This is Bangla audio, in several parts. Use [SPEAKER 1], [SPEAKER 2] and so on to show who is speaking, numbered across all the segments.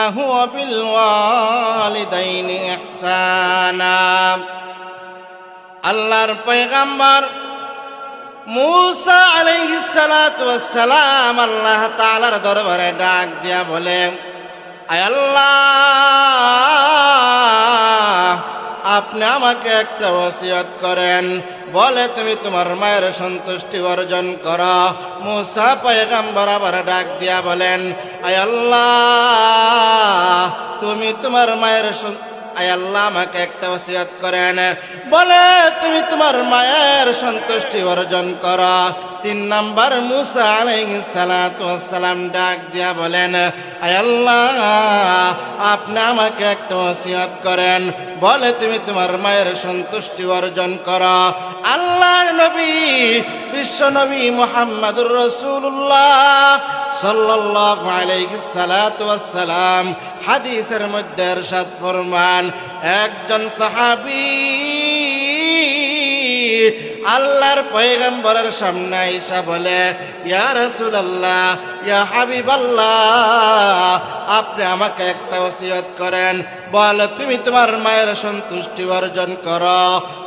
[SPEAKER 1] هو بالوالدين إحسانا আল্লাহর পয়গাম্বর মুসা আলাইহিস সালাতু ওয়াস সালাম আল্লাহ তাআলার দরবারে ডাক দিয়া বলে আয় আল্লাহ আপনি আমাকে একটা ওসিয়ত করেন বলে তুমি তোমার মায়ের সন্তুষ্টি অর্জন কর। মুসা পয়গাম্বর আবার ডাক দিয়া বলেন, আয় আল্লাহ, তুমি তোমার মায়ের সন- আয় আল্লাহ, আমাকে একটা ওসিয়ত করেন। বলে, তুমি তোমার মায়ের সন্তুষ্টি অর্জন করো। তিন নাম্বার, মুসা আলাইহিস সালাতু ওয়াস সালাম ডাক দিয়া বলেন, আয় আল্লাহ, আপনি আমাকে একটা ওসিয়ত করেন। বলে, তুমি তোমার মায়ের সন্তুষ্টি অর্জন করো। আল্লাহর নবী, বিশ্ব নবী মুহাম্মদুর রাসূলুল্লাহ সাল্লাল্লাহু আলাইহি সালাতু ওয়াস সালাম হাদিসের মধ্যে ارشاد ফরমান একজন সাহাবী আল্লাহর পয়গম্বরের সামনে আইসা বলে ইয়া রাসূলুল্লাহ ইয়া হাবিবাল্লাহ আপনি আমাকে একটা ওসিয়ত করেন। বল, তুমি তোমার মায়ের সন্তুষ্টি অর্জন করো।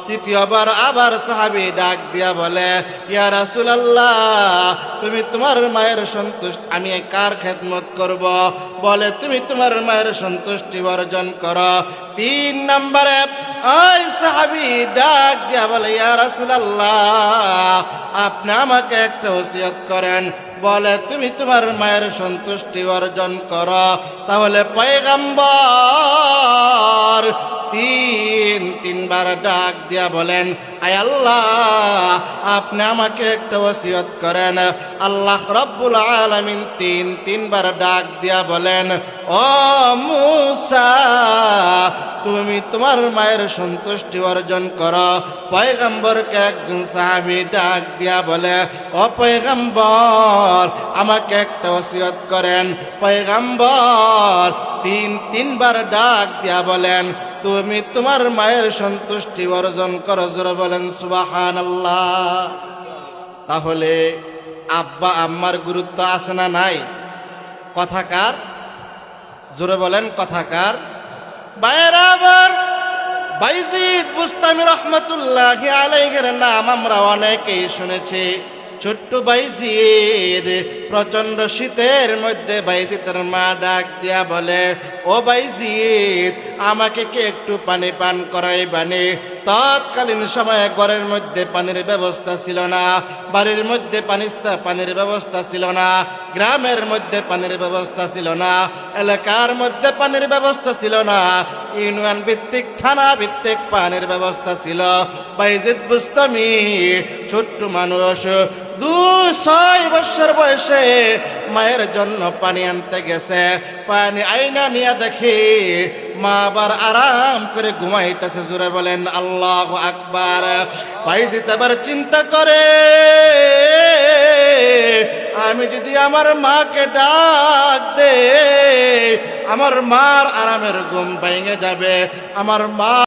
[SPEAKER 1] তৃতীয়বার আবার সাহাবী ডাক দিয়া বলে, ইয়া রাসূলুল্লাহ, তুমি তোমার মায়ের সন্তুষ্ট, আমি কার খেদমত করব? বলে, তুমি তোমার মায়ের সন্তুষ্টি অর্জন করো। তিন নম্বরে, ওই সাহাবি ডাক দিয়া বলে, ইয়া রাসূলুল্লাহ, আপনি আমাকে একটা ওসিয়ত করেন। বলে, তুমি তোমার মায়ের সন্তুষ্টি অর্জন করো। তাহলে পয়গাম্বর তিন, তিনবার ডাক দিয়া বলেন, আয় আল্লাহ, আপনি আমাকে একটা ওসিয়ত করেন। আল্লাহ রব্বুল আলামিন তিন, তিনবার ডাক দিয়া বলেন, ও মুসা তুমি তোমার মায়ের সন্তুষ্টি অর্জন করো। পয়গম্বরকে একজন সাহাবি ডাক দিয়া বলে, ও পয়গম্বর, আমাকে একটা ওসিয়ত করেন। পয়গম্বর তিন, তিনবার ডাক দিয়া বলেন, তুমি তোমার মায়ের সন্তুষ্টি অর্জন করো। জোরে বলেন সুবাহান আল্লাহ তাহলে আব্বা, আম্মার গুরুত্ব আছে না নাই? কথাকার জোরে বলেন কথাকার বাইরা বাইজিদ বুস্তামি রহমতুল্লাহ আলাইহের নাম আমরা অনেকেই শুনেছি। ছোট্ট বাইজিদ প্রচণ্ড শীতের মধ্যে বাইজিদের মা ডাক দিয়া বলে, ও বাইজিদ আমাকে কি একটু পানি পান করাই বানি তৎকালীন সময়ে ঘরের মধ্যে পানির ব্যবস্থা ছিল না, বাড়ির মধ্যে পানিস্তা পানির ব্যবস্থা ছিল না, গ্রামের মধ্যে পানির ব্যবস্থা ছিল না, এলাকার মধ্যে পানির ব্যবস্থা ছিল না, ইউনিয়ন ভিত্তিক, থানা ভিত্তিক পানির ব্যবস্থা ছিল। বাইজিদ বুস্তামি ছোট্ট মানুষ দুই ছয় বছর বয়সে মায়ের জন্য পানি আনতে গেছে। পানি আইনা নিয়ে দেখি মা আবার আরাম করে ঘুমাইতেছে জুড়ে বলেন, আল্লাহ আকবার। বাইজিত আবার চিন্তা করে, আমি যদি আমার মাকে ডাক দে আমার মার আরামের ঘুম ভেঙে যাবে, আমার মা